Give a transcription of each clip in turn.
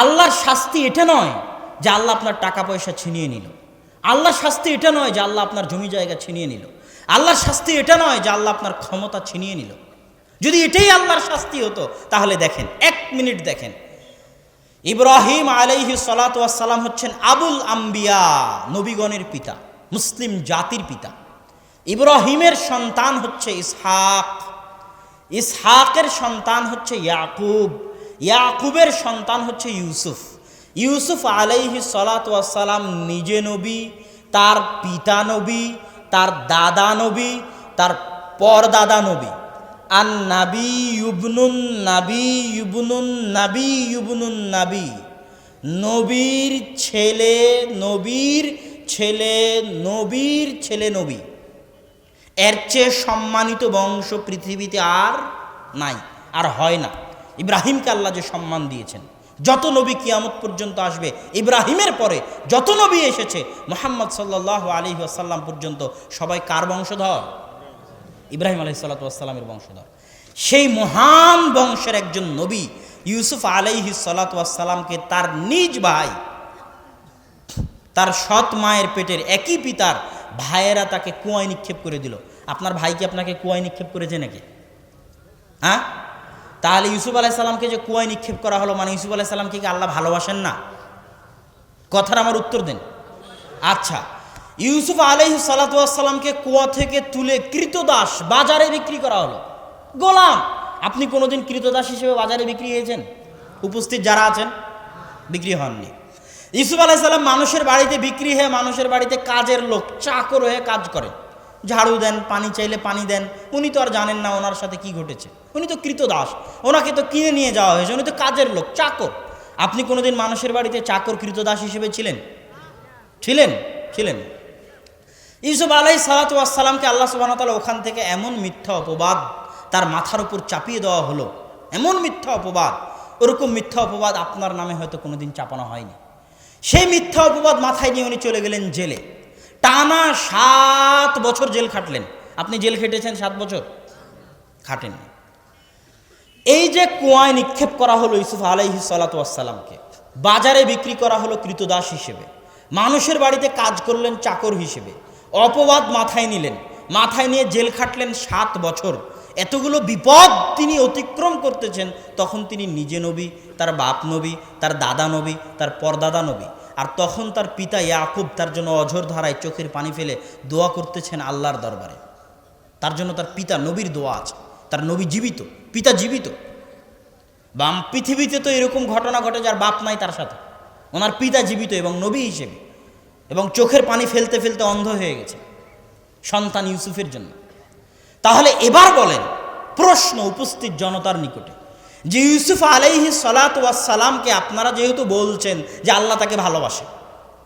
আল্লাহর শাস্তি এটা নয় যে আল্লাহ আপনার টাকা পয়সা ছিনিয়ে নিল। আল্লাহর শাস্তি এটা নয় যে আল্লাহ আপনার জমি জায়গা ছিনিয়ে নিল। আল্লাহর শাস্তি এটা নয় যে আল্লাহ আপনার ক্ষমতা ছিনিয়ে নিল। যদি এটাই আল্লাহর শাস্তি হতো, তাহলে দেখেন, এক মিনিট দেখেন। ইব্রাহিম আলাইহি সালাম হচ্ছেন আবুল আম্বিয়া, নবীগণের পিতা, মুসলিম জাতির পিতা। ইব্রাহিমের সন্তান হচ্ছে ইসহাক। ইসহাকের সন্তান হচ্ছে ইয়াকুব। ইয়াকুবের সন্তান হচ্ছে ইউসুফ। ইউসুফ আলাইহি সালাম নিজে নবী, তার পিতা নবী, তার দাদা নবী, তার পরদাদা নবী। আন নাবি ইউবনুন নাবি ইউবনুন নাবি ইউবনুন নাবি। নবীর ছেলে নবীর ছেলে নবীর ছেলে নবী। এর চেয়ে সম্মানিত বংশ পৃথিবীতে আর নাই, আর হয় না। ইব্রাহিমকে আল্লাহ যে সম্মান দিয়েছেন, যত নবী কিয়ামত পর্যন্ত আসবে, ইব্রাহিমের পরে যত নবী এসেছে, মোহাম্মদ সাল্লাহ আলী আসাল্লাম পর্যন্ত সবাই কার বংশধর? ইব্রাহিম আলহি সাল্লাতামের বংশধর। সেই মহান বংশের একজন নবী ইউসুফ আলাইহি সাল্লাতামকে তার নিজ ভাই, তার সৎ মায়ের পেটের একই পিতার ভাইয়েরা তাকে কুয়ায় নিক্ষেপ করে দিল। আপনার ভাই কি আপনাকে কুয়ায় নিক্ষেপ করেছে নাকি? হ্যাঁ? তাহলে ইউসুফ আলাইসাল্লামকে যে কুয়ায় নিক্ষেপ করা হলো মানে ইউসুফ আলাইসাল্লামকে কি আল্লাহ ভালোবাসেন না? কথার আমার উত্তর দেন। আচ্ছা ইউসুফ আলহ সালাতামকে কুয়া থেকে তুলে কৃতদাস বাজারে বিক্রি করা হলো। গোলাম, আপনি কোনোদিন কৃতদাস হিসেবে বাজারে বিক্রি হয়েছেন? উপস্থিত যারা আছেন, বিক্রি হননি। ইউসুফ আলাইসাল্লাম মানুষের বাড়িতে বিক্রি হয়ে মানুষের বাড়িতে কাজের লোক, চাকর হয়ে কাজ করে ঝাড়ু দেন, পানি চাইলে পানি দেন, উনি তো আর জানেন না ওনার সাথে কি ঘটেছে। উনি তো কৃতদাস, ওনাকে তো কিনে নিয়ে যাওয়া হয়েছে, উনি তো কাজের লোক, চাকর। আপনি কোনোদিন মানুষের বাড়িতে চাকর, কৃতদাস হিসেবে ছিলেন? ছিলেন? ছিলেন? ইউসুফ আলাই সালাতামকে আল্লাহ সুবাহতালা ওখান থেকে এমন মিথ্যা অপবাদ তার মাথার উপর চাপিয়ে দেওয়া হলো। এমন মিথ্যা অপবাদ। ওরকম মিথ্যা অপবাদ আপনার নামে হয়তো কোনোদিন চাপানো হয়নি। সেই মিথ্যা অপবাদ মাথায় নিয়ে উনি চলে গেলেন জেলে। টানা সাত বছর জেল খাটলেন। আপনি জেল খেটেছেন সাত বছর? খাটেন এই যে কুয়ায় নিক্ষেপ করা হলো ইসুফ আলাইহি সালাতামকে বাজারে বিক্রি করা হলো কৃতদাস হিসেবে, মানুষের বাড়িতে কাজ করলেন চাকর হিসেবে, অপবাদ মাথায় নিলেন, মাথায় নিয়ে জেল খাটলেন সাত বছর। এতগুলো বিপদ তিনি অতিক্রম করতেছেন, তখন তিনি নিজে নবী, তার বাপ নবী, তার দাদা নবী, তার পরদাদা নবী। আর তখন তার পিতা ইয়াকুব তার জন্য অঝর ধারায় চোখের পানি ফেলে দোয়া করতেছেন আল্লাহর দরবারে। তার জন্য তার পিতা নবীর দোয়া আছে। তার নবী জীবিত, পিতা জীবিত। বাম পৃথিবীতে তো এরকম ঘটনা ঘটে যার বাপ নাই তার সাথে। ওনার পিতা জীবিত এবং নবী হিসেবে। এবং চোখের পানি ফেলতে ফেলতে অন্ধ হয়ে গেছে। সন্তান ইউসুফের জন্য। তাহলে এবার বলেন, প্রশ্ন উপস্থিত জনতার নিকটে। যে ইউসুফ আলাইহি সালাতামকে আপনারা যেহেতু বলছেন যে আল্লাহ তাকে ভালোবাসে,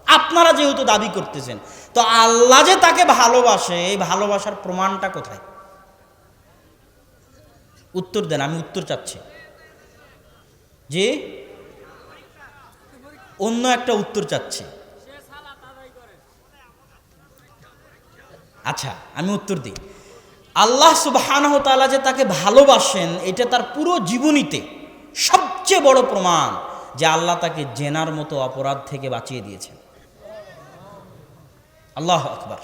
আপনারা যেহেতু দাবি করতেছেন, তো আল্লাহ যে তাকে ভালোবাসে, এই ভালোবাসার প্রমাণটা কোথায়? উত্তর দেন, আমি উত্তর চাচ্ছি। যে অন্য একটা উত্তর চাচ্ছি। আচ্ছা আমি উত্তর দিই। আল্লাহ সুবাহানহ তালা যে তাকে ভালোবাসেন, এটা তার পুরো জীবনীতে সবচেয়ে বড় প্রমাণ যে আল্লাহ তাকে জেনার মতো অপরাধ থেকে বাঁচিয়ে দিয়েছেন। আল্লাহ আকবার।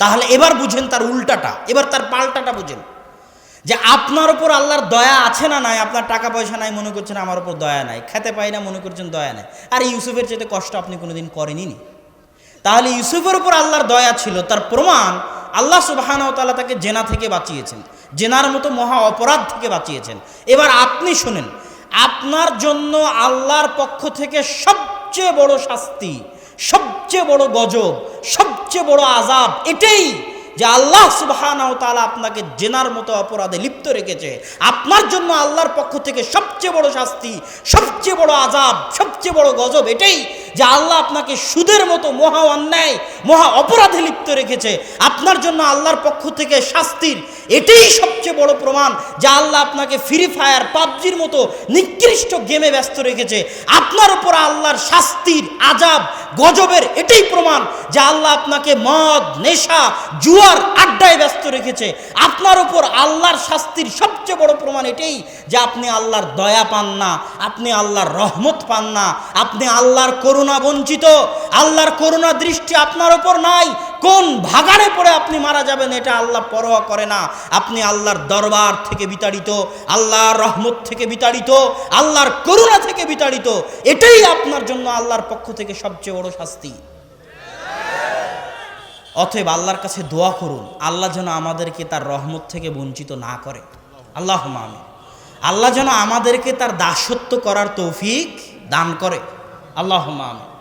তাহলে এবার বুঝেন তার উল্টাটা, এবার তার পাল্টাটা বুঝেন। যে আপনার উপর আল্লাহর দয়া আছে না নাই, আপনার টাকা পয়সা নাই, মনে করছেন আমার উপর দয়া নাই, খেতে পাই না, মনে করছেন দয়া নাই। আর ইউসুফের চেয়ে কষ্ট আপনি কোনোদিন করেনি তাহলে ইউসুফের উপর আল্লাহর দয়া ছিল, তার প্রমাণ আল্লাহ সুবাহানতালা তাকে জেনা থেকে বাঁচিয়েছেন। জেনার মতো মহা অপরাধ থেকে বাঁচিয়েছেন। এবার আপনি শুনেন, আপনার জন্য আল্লাহর পক্ষ থেকে সবচেয়ে বড় শাস্তি, সবচেয়ে বড় গজব, সবচেয়ে বড় আজাব এটাই যে আল্লাহ সুবাহানাও তালা আপনাকে জেনার মতো অপরাধে লিপ্ত রেখেছে। আপনার জন্য আল্লাহর পক্ষ থেকে সবচেয়ে বড় শাস্তি, সবচেয়ে বড় আজাব সবচেয়ে বড় গজব এটাই যে আল্লাহ আপনাকে সুদের মতো মহা অন্যায়, মহা অপরাধে লিপ্ত রেখেছে। আপনার জন্য আল্লাহর পক্ষ থেকে শাস্তির এটাই সবচেয়ে বড় প্রমাণ যে আল্লাহ আপনাকে ফ্রি ফায়ার পাবজির মতো নিকৃষ্ট গেমে ব্যস্ত রেখেছে। আপনার উপর আল্লাহর শাস্তির আজাব গজবের এটাই প্রমাণ যে আল্লাহ আপনাকে মদ, নেশা, জুয়ার আড্ডায় ব্যস্ত রেখেছে। আপনার উপর আল্লাহর শাস্তির সবচেয়ে বড় প্রমাণ এটাই যে আপনি আল্লাহর দয়া পান না, আপনি আল্লাহর রহমত পান না, আপনি আল্লাহর করুণা বঞ্চিত, আল্লাহর করুণা দৃষ্টি আপনার উপর নাই, কোন ভাগাড়ে পড়ে আপনি মারা যাবেন এটা আল্লাহ পরোয়া করে না। আপনি আল্লাহর দরবার থেকে বিতাড়িত, আল্লাহর রহমত থেকে বিতাড়িত, আল্লাহর করুণা থেকে বিতাড়িত, এটাই আপনার জন্য আল্লাহর পক্ষ থেকে সবচেয়ে বড় শাস্তি। অতএব আল্লাহর কাছে দোয়া করুন, আল্লাহ যেন আমাদেরকে তার রহমত থেকে বঞ্চিত না করে। আল্লাহ আমি আল্লাহ যেন আমাদেরকে তার দাসত্ব করার তৌফিক দান করে। আল্লাহ আমি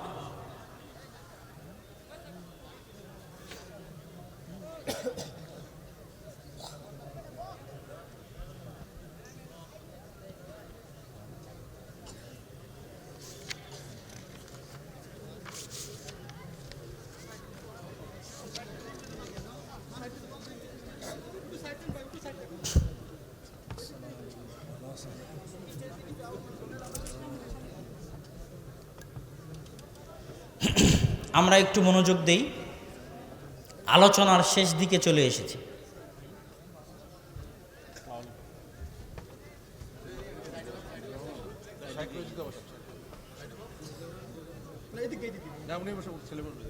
আমরা একটু মনোযোগ দেই। আলোচনার শেষ দিকে চলে এসেছি না উনি বসে ছেলে বলবে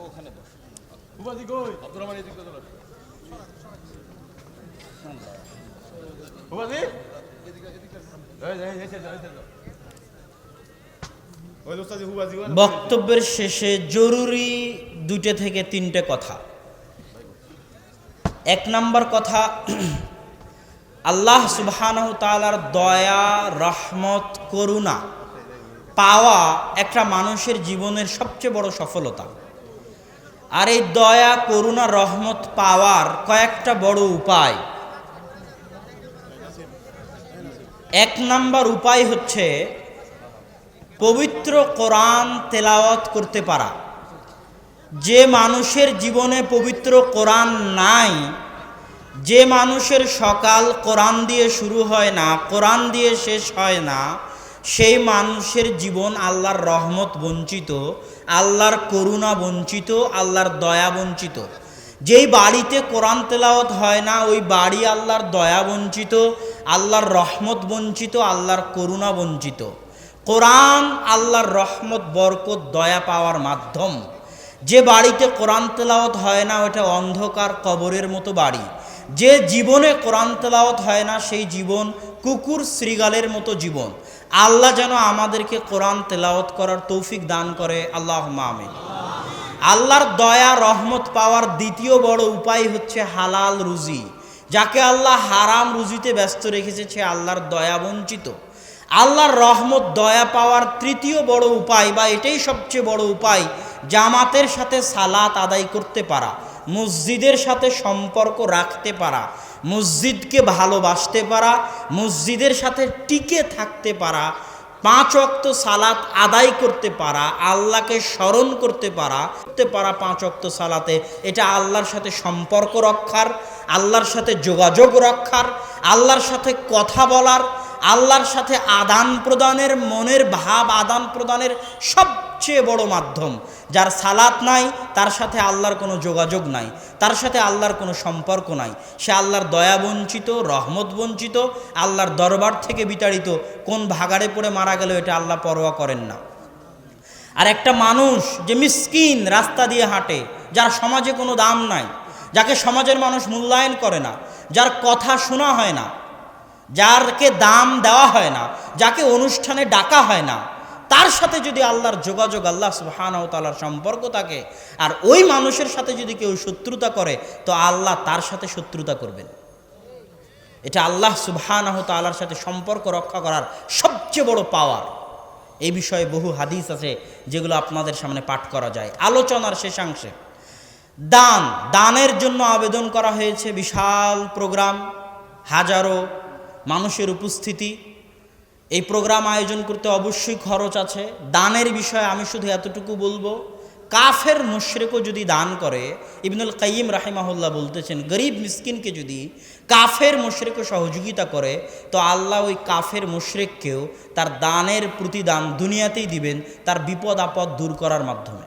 ওখানে বস হুবাদি কই আব্দুর রহমান এদিক দিয়ে বস হুবাদি এই এই এই ওই দোস্তাজি হুবাদি বক্তব্যের শেষে জরুরি দুটো থেকে তিনটে কথা। এক নাম্বার কথা, আল্লাহ সুবহানাহু তাআলার দয়া, রহমত, করুণা পাওয়া একটা মানুষের জীবনের সবচেয়ে বড় সফলতা। আর এই দয়া, করুণা, রহমত পাওয়ার কয়েকটা বড় উপায়। এক নাম্বার উপায় হচ্ছে পবিত্র কোরআন তেলাওয়াত করতে পারা। যে মানুষের জীবনে পবিত্র কোরআন নাই, যে মানুষের সকাল কোরআন দিয়ে শুরু হয় না, কোরআন দিয়ে শেষ হয় না, সেই মানুষের জীবন আল্লাহর রহমত বঞ্চিত, আল্লাহর করুণা বঞ্চিত, আল্লাহর দয়া বঞ্চিত। যেই বাড়িতে কোরআন তেলাওয়াত হয় না, ওই বাড়ি আল্লাহর দয়া বঞ্চিত, আল্লাহর রহমত বঞ্চিত, আল্লাহর করুণা বঞ্চিত। কোরআন আল্লাহর রহমত, বরকত, দয়া পাওয়ার মাধ্যম। যে বাড়িতে কোরআন তেলাওয়াত হয় না ওটা অন্ধকার কবরের মতো বাড়ি। যে জীবনে কোরআন তেলাওয়াত হয় না, সেই জীবন কুকুর শ্রীগালের মতো জীবন। আল্লাহ যেন আমাদেরকে কোরআন তেলাওয়াত করার তৌফিক দান করে। আল্লাহ আমিন। আল্লাহর দয়া, রহমত পাওয়ার দ্বিতীয় বড় উপায় হচ্ছে হালাল রুজি। যাকে আল্লাহ হারাম রুজিতে ব্যস্ত রেখেছে, সে আল্লাহর দয়া বঞ্চিত। আল্লাহর রহমত, দয়া পাওয়ার তৃতীয় বড় উপায় বা এটাই সবচেয়ে বড় উপায়, জামাতের সাথে সালাত আদায় করতে পারা, মসজিদের সাথে সম্পর্ক রাখতে পারা, মসজিদকে ভালোবাসতে পারা, মসজিদের সাথে টিকে থাকতে পারা, পাঁচ অক্ত সালাত আদায় করতে পারা, আল্লাহকে স্মরণ করতে পারা করতে পারা পাঁচ অক্ত সালাতে। এটা আল্লাহর সাথে সম্পর্ক রক্ষার, আল্লাহর সাথে যোগাযোগ রক্ষার, আল্লাহর সাথে কথা বলার আল্লাহর সাথে আদান প্রদানের, মনের ভাব আদান প্রদানের সবচেয়ে বড় মাধ্যম। যার সালাত নাই, তার সাথে আল্লাহর কোনো যোগাযোগ নাই, তার সাথে আল্লাহর কোনো সম্পর্ক নাই। সে আল্লাহর দয়া বঞ্চিত, রহমত বঞ্চিত, আল্লাহর দরবার থেকে বিতাড়িত, কোন ভাগাড়ে পড়ে মারা গেল এটা আল্লাহ পরোয়া করেন না। আর একটা মানুষ যে মিসকিন রাস্তা দিয়ে হাঁটে, যার সমাজে কোনো দাম নাই, যাকে সমাজের মানুষ মূল্যায়ন করে না, যার কথা শোনা হয় না যারকে দাম দেওয়া হয় না, যাকে অনুষ্ঠানে ডাকা হয় না, তার সাথে যদি আল্লাহর যোগাযোগ, আল্লাহ সুবহানাহু তাআলার সম্পর্ক থাকে, আর ওই মানুষের সাথে যদি কেউ শত্রুতা করে, তো আল্লাহ তার সাথে শত্রুতা করবেন। এটা আল্লাহ সুবহানাহু তাআলার সাথে সম্পর্ক রক্ষা করার সবচেয়ে বড় পাওয়ার। এই বিষয়ে বহু হাদিস আছে, যেগুলো আপনাদের সামনে পাঠ করা যায়। আলোচনার শেষাংশে, দান, দানের জন্য আবেদন করা হয়েছে বিশাল প্রোগ্রাম, হাজারো মানুষের উপস্থিতি, এই প্রোগ্রাম আয়োজন করতে অবশ্যই খরচ আছে। দানের বিষয়ে আমি শুধু এতটুকু বলব, কাফের মুশরেকও যদি দান করে, ইবনুল কাইম রাহিমাহুল্লাহ বলতেছেন, গরিব মিসকিনকে যদি কাফের মুশরেকও সহযোগিতা করে, তো আল্লাহ ওই কাফের মুশরেককেও তার দানের প্রতিদান দুনিয়াতেই দিবেন, তার বিপদ আপদ দূর করার মাধ্যমে।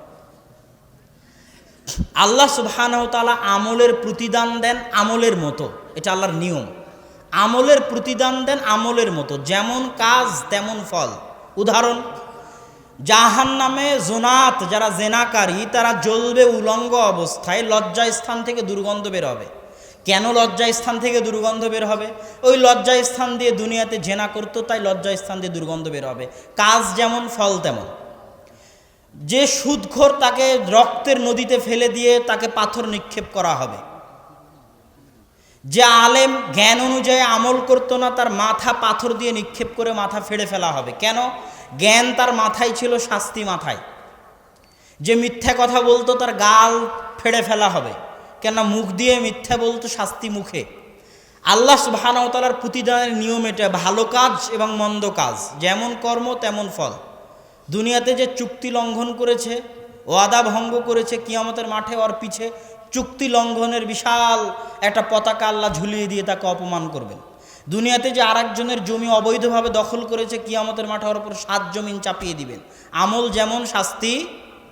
আল্লাহ সুবহানাহু তাআলা আমলের প্রতিদান দেন আমলের মতো, এটা আল্লাহর নিয়ম। আমলের প্রতিদান দেন আমলের মতো। যেমন কাজ, তেমন ফল। উদাহরণ জাহান নামে জোনাত, যারা জেনাকারী, তারা জ্বলবে উলঙ্গ অবস্থায়, লজ্জা স্থান থেকে দুর্গন্ধ বের হবে। কেন লজ্জা স্থান থেকে দুর্গন্ধ বের হবে? ওই লজ্জা স্থান দিয়ে দুনিয়াতে জেনা করতো, তাই লজ্জা স্থান দিয়ে দুর্গন্ধ বের হবে। কাজ যেমন, ফল তেমন। যে সুদখোর তাকে রক্তের নদীতে ফেলে দিয়ে তাকে পাথর নিক্ষেপ করা হবে। যে আলেম জ্ঞান অনুযায়ী আমল করতো না, তার মাথা পাথর দিয়ে নিক্ষেপ করে মাথা ফেড়ে ফেলা হবে। কেন? জ্ঞান তার মাথায় ছিল, শাস্তি মাথায়। যে মিথ্যা কথা বলতো, তার গাল ফেড়ে ফেলা হবে। কেন মুখ দিয়ে মিথ্যা বলতো, শাস্তি মুখে। আল্লাহ সুবাহানতালার প্রতিদানের নিয়ম এটা, ভালো কাজ এবং মন্দ কাজ। যেমন কর্ম, তেমন ফল। দুনিয়াতে যে চুক্তি লঙ্ঘন করেছে, ওয়াদা ভঙ্গ করেছে, কিয়ামতের মাঠে ওর পিছে চুক্তি লঙ্ঘনের বিশাল একটা পতাকা আল্লাহ ঝুলিয়ে দিয়ে তাকে অপমান করবেন। দুনিয়াতে যে আরেকজনের জমি অবৈধভাবে দখল করেছে, কিয়ামতের মাঠে ওর উপর সাত জমিন চাপিয়ে দিবেন। আমল যেমন শাস্তি,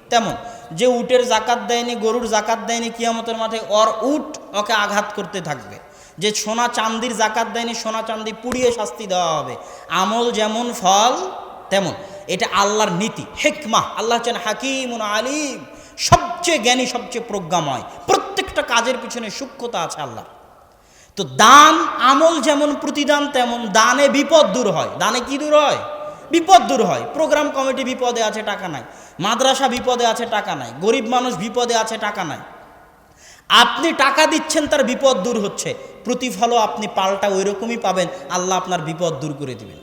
তেমন। যে উটের জাকাত দেয়নি, গরুর জাকাত দেয়নি, কিয়ামতের মাঠে অর উট ওকে আঘাত করতে থাকবে। যে সোনা চান্দির জাকাত দেয়নি, সোনা চান্দি পুড়িয়ে শাস্তি দেওয়া হবে। আমল যেমন ফল, তেমন। এটা আল্লাহর নীতি, হেকমা। আল্লাহ হচ্ছেন হাকিম আলিম। সবচেয়ে জ্ঞানী, সবচেয়ে প্রজ্ঞাময়। প্রত্যেকটা কাজের পিছনে সূক্ষ্মতা আছে আল্লাহ তো দান, আমল যেমন প্রতিদান, তেমন দানে বিপদ দূর হয়। দানে কি দূর হয়? বিপদ দূর হয়। প্রোগ্রাম কমিটি বিপদে আছে, টাকা নাই। মাদ্রাসা বিপদে আছে, টাকা নাই। গরিব মানুষ বিপদে আছে, টাকা নাই। আপনি টাকা দিচ্ছেন, তার বিপদ দূর হচ্ছে। প্রতিফলও আপনি পাল্টা ওই রকমই পাবেন। আল্লাহ আপনার বিপদ দূর করে দিবেন।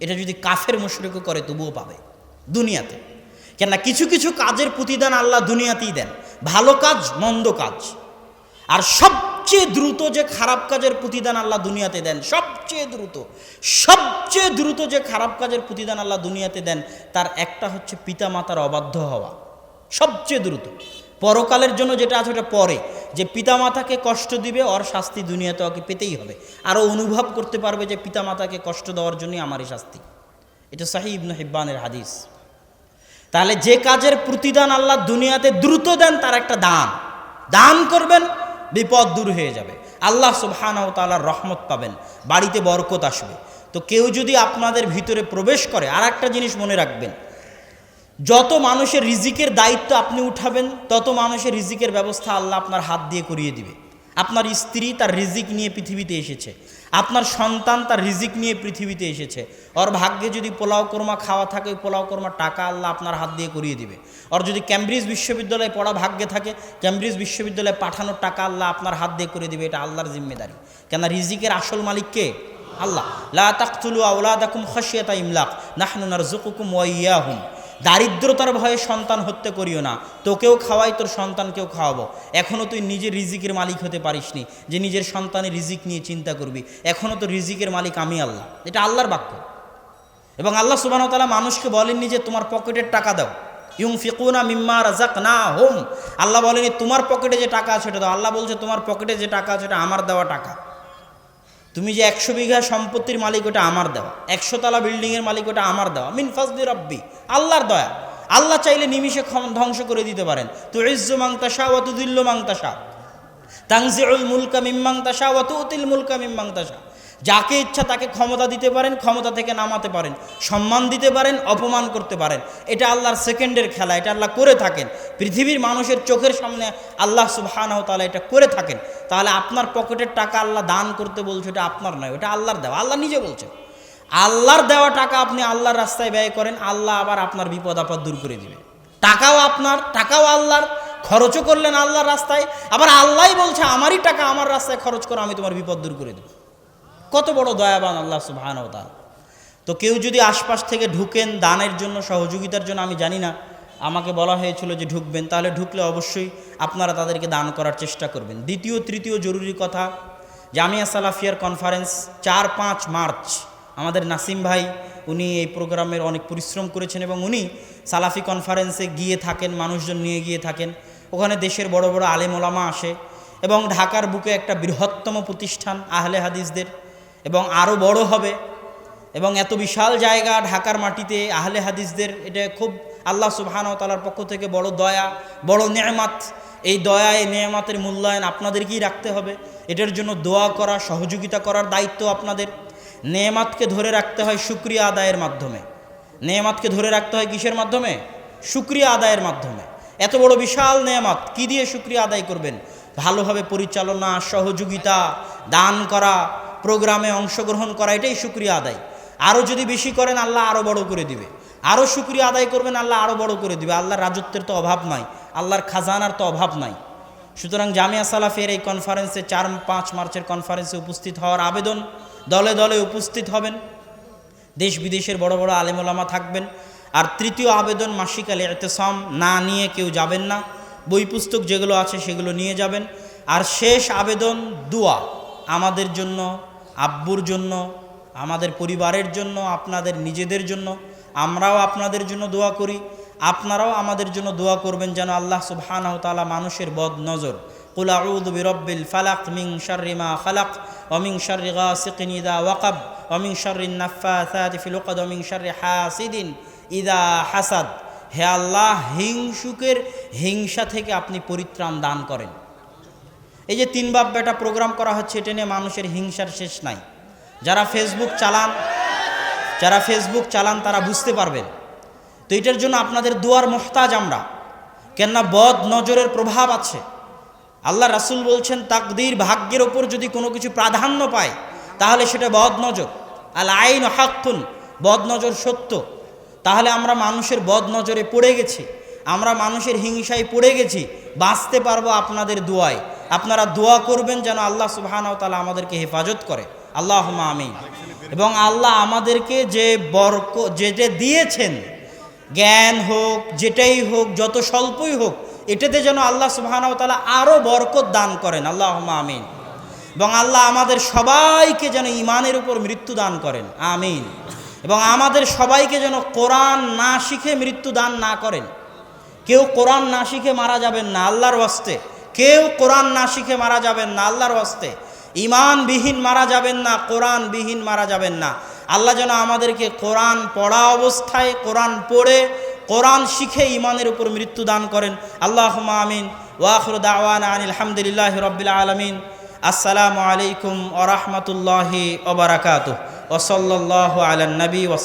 এটা যদি কাফের মুশরিকও করে, তবুও পাবে। দুনিয়াতে। কেননা কিছু কিছু কাজের প্রতিদান আল্লাহ দুনিয়াতেই দেন। ভালো কাজ, মন্দ কাজ। আর সবচেয়ে দ্রুত যে খারাপ কাজের প্রতিদান আল্লাহ দুনিয়াতে দেন, সবচেয়ে দ্রুত সবচেয়ে দ্রুত যে খারাপ কাজের প্রতিদান আল্লাহ দুনিয়াতে দেন, তার একটা হচ্ছে পিতা মাতার অবাধ্য হওয়া। সবচেয়ে দ্রুত। পরকালের জন্য যেটা আছে ওটা পরে। যে পিতামাতাকে কষ্ট দিবে, ওর শাস্তি দুনিয়াতে ওকে পেতেই হবে। আরও অনুভব করতে পারবে যে পিতামাতাকে কষ্ট দেওয়ার জন্যই আমারই শাস্তি। এটা সাহি ইবনু হিব্বানের হাদিস। তাহলে যে কাজের প্রতিদান আল্লাহ দুনিয়াতে দ্রুত দেন, তার একটা দান। দান করবেন, বিপদ দূর হয়ে যাবে। আল্লাহ সুবহানাহু তাআলার রহমত পাবেন, বাড়িতে বরকত আসবে। তো কেউ যদি আপনাদের ভিতরে প্রবেশ করে আর একটা জিনিস মনে রাখবেন। যত মানুষের রিজিকের দায়িত্ব আপনি উঠাবেন, তত মানুষের রিজিকের ব্যবস্থা আল্লাহ আপনার হাত দিয়ে করিয়ে দিবে। আপনার স্ত্রী তার রিজিক নিয়ে পৃথিবীতে এসেছে। আপনার সন্তান তার রিজিক নিয়ে পৃথিবীতে এসেছে। ওর ভাগ্যে যদি পোলাও কর্মা খাওয়া থাকে, ওই পোলাও কর্মা টাকা আল্লাহ আপনার হাত দিয়ে করিয়ে দিবে। ওর যদি ক্যামব্রিজ বিশ্ববিদ্যালয়ে পড়া ভাগ্যে থাকে, ক্যামব্রিজ বিশ্ববিদ্যালয়ে পাঠানোর টাকা আল্লাহ আপনার হাত দিয়ে করে দিবে, এটা আল্লাহর জিম্মেদারি। কেন রিজিকের আসল মালিক কে? আল্লাহ। লা তাকতুলু আওলাদাকুম খাশিয়াতা ইমলাক, নাহনু নারযুকুকুম ওয়া ইয়াহুম দারিদ্রতার ভয়ে সন্তান হত্যা করিও না। তোকেও খাওয়াই, তোর সন্তানকেও খাওয়াবো। এখনও তুই নিজের রিজিকের মালিক হতে পারিসনি, যে নিজের সন্তানের রিজিক নিয়ে চিন্তা করবি। এখনও তো রিজিকের মালিক আমি আল্লাহ। এটা আল্লাহর বাক্য। এবং আল্লাহ সুবাহতালা মানুষকে বলেননি যে, তোমার পকেটের টাকা দাও। ইউং ফিকুনা মিম্মা রাজাক না হোম আল্লাহ বলেনি তোমার পকেটে যে টাকা আছে, ওটা দাও। আল্লাহ বলছে, তোমার পকেটে যে টাকা আছে, ওটা আমার দেওয়া টাকা। তুমি যে একশো বিঘা সম্পত্তির মালিক, ওটা আমার দেওয়া। একশো তলা বিল্ডিংয়ের মালিক, ওটা আমার দেওয়া। মিন ফাজদি রব্বি, আল্লাহর দয়া। আল্লাহ চাইলে নিমিষে ধ্বংস করে দিতে পারেন। তু ইজ্জু মাংতাসা ও তুদিল্ল মাংতাসা তাংজিউল মুলকা মিম্মাংতাসা ও তুতিল মুলকা মিম্মাংতাসা যাকে ইচ্ছা তাকে ক্ষমতা দিতে পারেন, ক্ষমতা থেকে নামাতে পারেন, সম্মান দিতে পারেন, অপমান করতে পারেন। এটা আল্লাহর সেকেন্ডের খেলা, এটা আল্লাহ করে থাকেন। পৃথিবীর মানুষের চোখের সামনে আল্লাহ সুবহানাহু তাআলা এটা করে থাকেন। তাহলে আপনার পকেটের টাকা আল্লাহ দান করতে বলছে এটা আপনার নয়, ওটা আল্লাহর দেওয়া। আল্লাহ নিজে বলছে। আল্লাহর দেওয়া টাকা আপনি আল্লাহর রাস্তায় ব্যয় করেন, আল্লাহ আবার আপনার বিপদ আপদ দূর করে দিবে। টাকাও আপনার, টাকাও আল্লাহর। খরচও করলেন আল্লাহর রাস্তায়। আবার আল্লাহই বলছে, আমারই টাকা আমার রাস্তায় খরচ করো, আমি তোমার বিপদ দূর করে দেবো। কত বড় দয়াবান আল্লাহ সুবহান ও তাআলা। তো কেউ যদি আশপাশ থেকে ঢুকেন দানের জন্য, সহযোগিতার জন্য, আমি জানি না, আমাকে বলা হয়েছিল যে ঢুকবেন, তাহলে ঢুকলে অবশ্যই আপনারা তাদেরকে দান করার চেষ্টা করবেন। দ্বিতীয়, তৃতীয় জরুরি কথা জামিয়া সালাফিয়ার কনফারেন্স চার পাঁচ মার্চ, আমাদের নাসিম ভাই, উনি এই প্রোগ্রামের অনেক পরিশ্রম করেছেন এবং উনি সালাফি কনফারেন্সে গিয়ে থাকেন, মানুষজন নিয়ে গিয়ে থাকেন। ওখানে দেশের বড় বড় আলেম ওলামা আসে এবং ঢাকার বুকে একটা বৃহত্তম প্রতিষ্ঠান, আহলে হাদিসদের। এবং আরও বড় হবে। এবং এত বিশাল জায়গা ঢাকার মাটিতে আহলে হাদিসদের, এটা খুব আল্লাহ তালার পক্ষ থেকে বড় দয়া, বড় নেয়ামাত। এই দয়া এই নেয়ামাতের মূল্যায়ন আপনাদেরকেই রাখতে হবে। এটার জন্য দোয়া করা, সহযোগিতা করার দায়িত্ব আপনাদের। নেয়ামাতকে ধরে রাখতে হয় সুক্রিয়া আদায়ের মাধ্যমে। নেয়ামাতকে ধরে রাখতে হয় কিসের মাধ্যমে? সুক্রিয়া আদায়ের মাধ্যমে। এত বড় বিশাল নেয়ামাত, কি দিয়ে সুক্রিয়া আদায় করবেন? ভালোভাবে পরিচালনা, সহযোগিতা, দান করা প্রোগ্রামে অংশগ্রহণ করা এটাই সুক্রিয়া আদায়। আরও যদি বেশি করেন, আল্লাহ আরও বড় করে দিবে। আরও শুক্রিয়া আদায় করবেন, আল্লাহ আরও বড় করে দিবে। আল্লাহর রাজত্বের তো অভাব নাই, আল্লাহর খাজানার তো অভাব নাই। সুতরাং জামিয়া সালাফের এই কনফারেন্সে চার, পাঁচ মার্চের কনফারেন্সে উপস্থিত হওয়ার আবেদন, দলে দলে উপস্থিত হবেন। দেশ বিদেশের বড় বড় আলেমোলামা থাকবেন। আর তৃতীয় আবেদন, মাসিক আলে এতেসাম, না নিয়ে কেউ যাবেন না। বই পুস্তক যেগুলো আছে সেগুলো নিয়ে যাবেন। আর শেষ আবেদন, দোয়া, আমাদের জন্য আব্বুর জন্য, আমাদের পরিবারের জন্য, আপনাদের নিজেদের জন্য, আমরাও আপনাদের জন্য দোয়া করি। আপনারাও আমাদের জন্য দোয়া করবেন যেন আল্লাহ সুবহানাহু তাআলা মানুষের বদ নজর কুল আউযু বিরাব্বিল ফালাক মিন শাররি মা খালাক, ওয়া মিন শাররি গাসিকিন ইযা ওয়াকাব, ওয়া মিন শাররি নাফাসাতি ফিল উকদ, ওয়া মিন শাররি হাসিদিন ইযা হাসাদ। হে আল্লাহ, হিংসুকের হিংসা থেকে আপনি পরিত্রাণ দান করেন। এই যে তিন বাপ বেটা প্রোগ্রাম করা হচ্ছে, এটা নিয়ে মানুষের হিংসার শেষ নাই। যারা ফেসবুক চালান, যারা ফেসবুক চালান, তারা বুঝতে পারবেন। তো এটার জন্য আপনাদের দুয়ার মোহতাজ আমরা। কেননা বদ নজরের প্রভাব আছে। আল্লাহ রাসুল বলছেন, তাকদির ভাগ্যের ওপর যদি কোনো কিছু প্রাধান্য পায়, তাহলে সেটা বদ নজর। আল আইন হাক্কুন, বদ নজর সত্য। তাহলে আমরা মানুষের বদ নজরে পড়ে গেছি। আমরা মানুষের হিংসায় পড়ে গেছি। বাঁচতে পারব আপনাদের দোয়ায়। আপনারা দোয়া করবেন যেন আল্লাহ সুবহানাহু তালা আমাদেরকে হেফাজত করে। আল্লাহ আমিন। এবং আল্লাহ আমাদেরকে যে বরক যেটা দিয়েছেন, জ্ঞান হোক, যেটাই হোক, যত স্বল্পই হোক, এটাতে যেন আল্লাহ সুবহানাহু তালা আরও বরকত দান করেন। আল্লাহ আমিন। এবং আল্লাহ আমাদের সবাইকে যেন ইমানের উপর মৃত্যু দান করেন। আমিন। এবং আমাদের সবাইকে যেন কোরআন না শিখে মৃত্যু দান না করেন। কেউ কোরআন না শিখে মারা যাবেন না, আল্লাহর ওয়াস্তে। কেউ কোরআন না শিখে মারা যাবেন না আল্লাহর ওয়াস্তে ইমানবিহীন মারা যাবেন না, কোরআনবিহীন মারা যাবেন না। আল্লাহ যেন আমাদেরকে কোরআন পড়া অবস্থায়, কোরআন পড়ে, কোরআন শিখে ইমানের উপর মৃত্যু দান করেন। আল্লাহ আমিন। ওয়াখর দাওয়ান আনিল আলহামদুলিল্লাহ রবিল আলমিন। আসসালামু আলাইকুম ওরহমতুল্লাহি ওবরাকাত ওসল্লাহ আলা নবী ওস